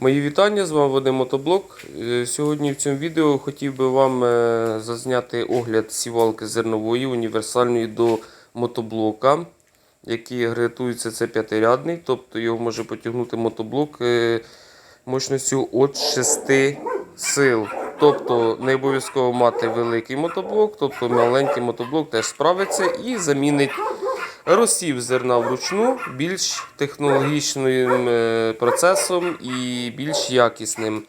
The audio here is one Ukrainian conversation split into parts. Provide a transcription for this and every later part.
Мої вітання, з вами Вадим Мотоблок. Е, Сьогодні в цьому відео хотів би вам е, зазняти огляд сівалки зернової універсальної до мотоблока, який агрегатується це п'ятирядний, тобто його може потягнути мотоблок е, мощністю від 6 сил. Тобто не обов'язково мати великий мотоблок, тобто маленький мотоблок теж справиться і замінить розсів зерна вручну більш технологічним е, процесом і більш якісним.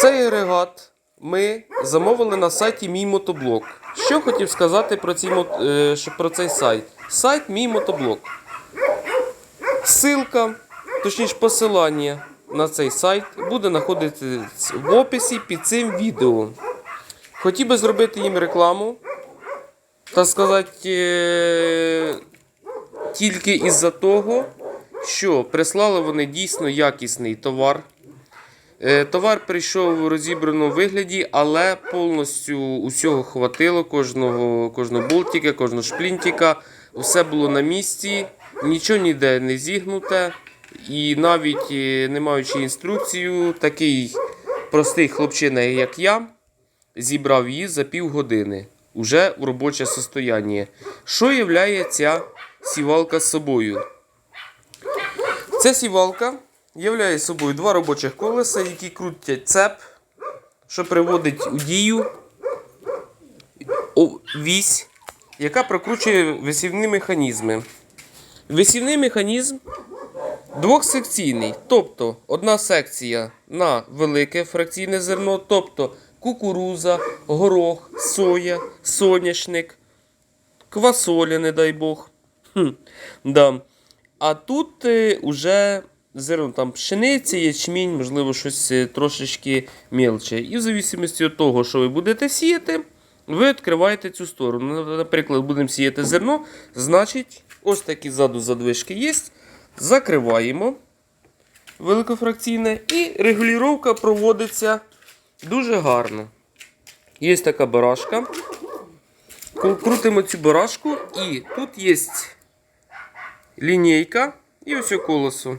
Цей агрегат ми замовили на сайті Мій Мотоблок. Що хотів сказати про, мот- е, про цей сайт? Сайт Мій Мотоблок. Ссылка, точніше посилання на цей сайт буде знаходитися в описі під цим відео. Хотів би зробити їм рекламу, так сказати, е, тільки із-за того, що прислали вони дійсно якісний товар. Е, Товар прийшов у розібраному вигляді, але повністю усього хватило, кожного, кожного болтика, кожного шплінтика. Все було на місці, нічого ніде не зігнуте. І навіть е, не маючи інструкцію, такий простий хлопчина, як я, зібрав її за півгодини уже в робоче состояння. Що являє ця сівалка з собою? Ця сівалка являє собою два робочих колеса, які крутять цеп, що приводить у дію вісь, яка прокручує висівні механізми. Висівний механізм двохсекційний, тобто одна секція на велике фракційне зерно, тобто кукуруза, горох, соя, соняшник, квасоля, не дай Бог. Хм, да. А тут е, уже зерно там пшениця, ячмінь, можливо, щось е, трошечки мілче. І в зависимості від того, що ви будете сіяти, ви відкриваєте цю сторону. Ну, Наприклад, будемо сіяти зерно, значить, ось такі ззаду задвижки є. Закриваємо великофракційне і регулювання проводиться дуже гарно. Є така барашка. Крутимо цю барашку і тут є лінійка і ось колесо.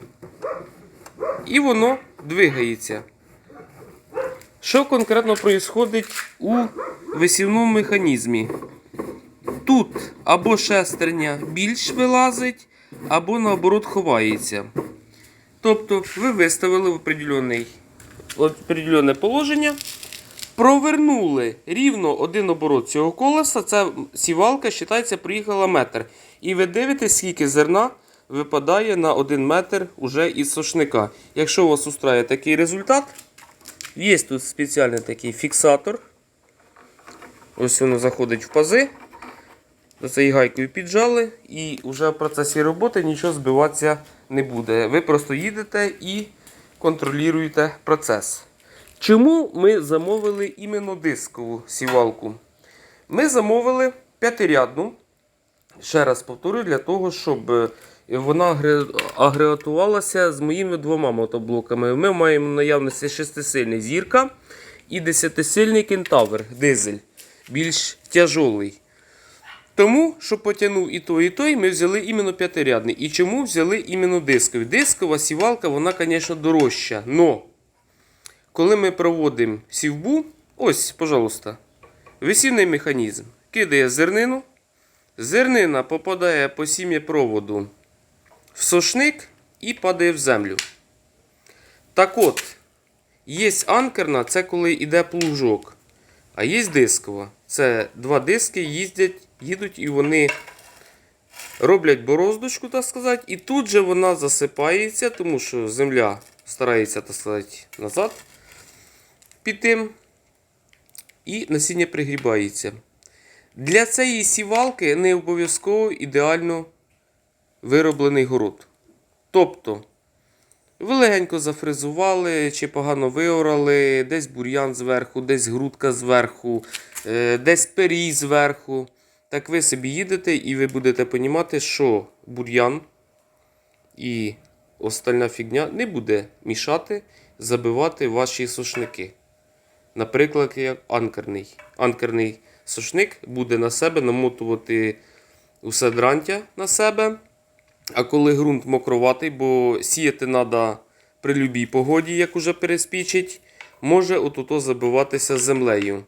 І воно двигається. Що конкретно відбувається у висівному механізмі? Тут або шестерня більш вилазить, або наоборот ховається. Тобто ви виставили в определенне положення, провернули рівно один оборот цього колеса, ця сівалка, вважається, приїхала метр. І ви дивитесь, скільки зерна випадає на 1 метр уже із сошника. Якщо у вас устрає такий результат, є тут спеціальний такий фіксатор. Ось воно заходить в пази. До цією гайкою піджали, і вже в процесі роботи нічого збиватися не буде. Ви просто їдете і контролюєте процес. Чому ми замовили іменно дискову сівалку? Ми замовили п'ятирядну. Ще раз повторюю, для того, щоб е, вона агре- агрегатувалася з моїми двома мотоблоками. Ми маємо наявності шестисильний зірка і десятисильний кентавр дизель, більш тяжолий. Тому, щоб потягнув і той, і той, ми взяли іменно п'ятирядний. І чому взяли іменно дисковий? Дискова сівалка, вона, звісно, дорожча. Но коли ми проводимо сівбу, ось, пожалуйста, висівний механізм кидає зернину, зернина попадає по сім'ї проводу в сошник і падає в землю. Так от, є анкерна, це коли йде плужок. А є дискова. Це два диски їздять, їдуть і вони роблять бороздочку, так сказати, і тут же вона засипається, тому що земля старається, так сказати, назад піти, і насіння пригрібається. Для цієї сівалки не обов'язково ідеально вироблений город. Тобто, ви легенько зафрезували чи погано виорали, десь бур'ян зверху, десь грудка зверху, е, десь перій зверху. Так ви собі їдете і ви будете розуміти, що бур'ян і остальна фігня не буде мішати забивати ваші сушники. Наприклад, як анкерний. Анкерний сушник буде на себе намотувати усе дрантя на себе. А коли ґрунт мокроватий, бо сіяти треба при любій погоді, як уже переспічить, може отуто забиватися землею.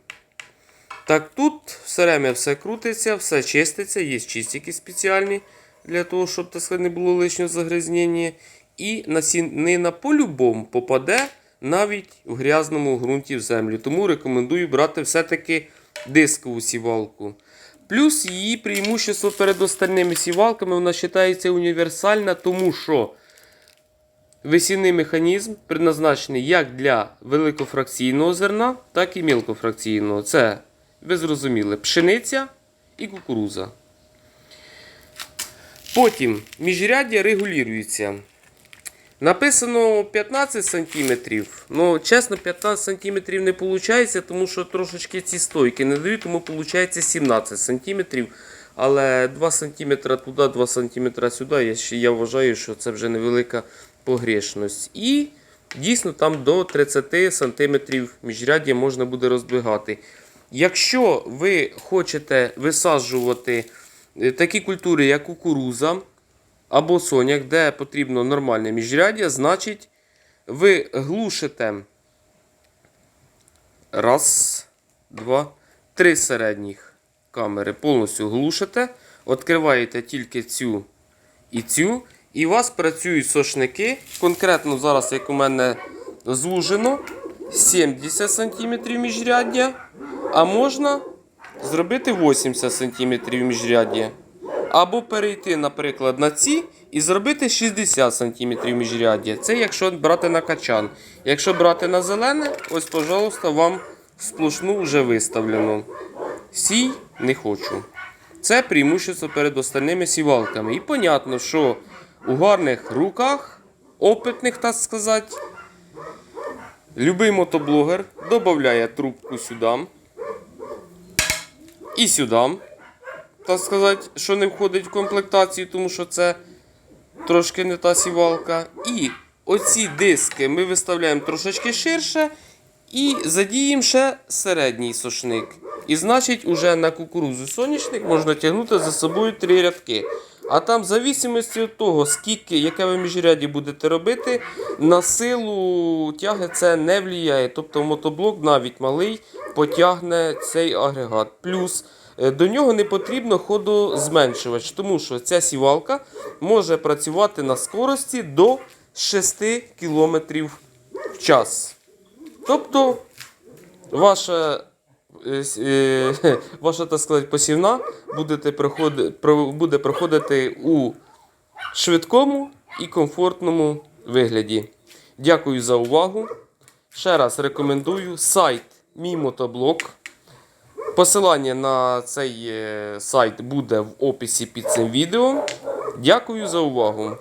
Так тут все время все крутиться, все чиститься, є чистики спеціальні для того, щоб так сказати, не було лишнього загрязнення. І насінина по-любому попаде навіть в грязному ґрунті в землю. Тому рекомендую брати все-таки дискову сівалку. Плюс її преимущество перед остальними сівалками вона вважається універсальна, тому що висівний механізм предназначений як для великофракційного зерна, так і мілкофракційного. Це, ви зрозуміли, пшениця і кукуруза. Потім міжряддя регулюється. Написано 15 см. Ну, чесно, 15 см не виходить, тому що трошечки ці стойки не дають, тому виходить 17 см. Але 2 см туди, 2 см сюди, я, ще- я вважаю, що це вже невелика погрешність. І дійсно там до 30 см міжряддя можна буде роздвигати. Якщо ви хочете висаджувати е, такі культури, як кукуруза, або соняк, де потрібно нормальне міжряддя, значить ви глушите раз, два, три середніх камери повністю глушите, відкриваєте тільки цю і цю, і у вас працюють сошники. Конкретно зараз, як у мене звужено, 70 см міжряддя, а можна зробити 80 см міжряддя. Або перейти, наприклад, на ці і зробити 60 см міжряддя. Це якщо брати на качан. Якщо брати на зелене, ось, пожалуйста, вам сплошну вже виставлено. Сій не хочу. Це преимущество перед остальними сівалками. І понятно, що у гарних руках, опитних, так сказати, любий мотоблогер додає трубку сюди і сюди так сказати, що не входить в комплектацію, тому що це трошки не та сівалка. І оці диски ми виставляємо трошечки ширше і задіємо ще середній сошник. І значить, уже на кукурузу соняшник можна тягнути за собою три рядки. А там, в зависимості від того, скільки, яке ви міжряді будете робити, на силу тяги це не впливає. Тобто мотоблок навіть малий потягне цей агрегат. Плюс до нього не потрібно ходозменшувач, тому що ця сівалка може працювати на скорості до 6 км в час. Тобто ваша, е, е, ваша так сказати, посівна буде проходити у швидкому і комфортному вигляді. Дякую за увагу. Ще раз рекомендую сайт Мій. Посилання на цей е, сайт буде в описі під цим відео. Дякую за увагу.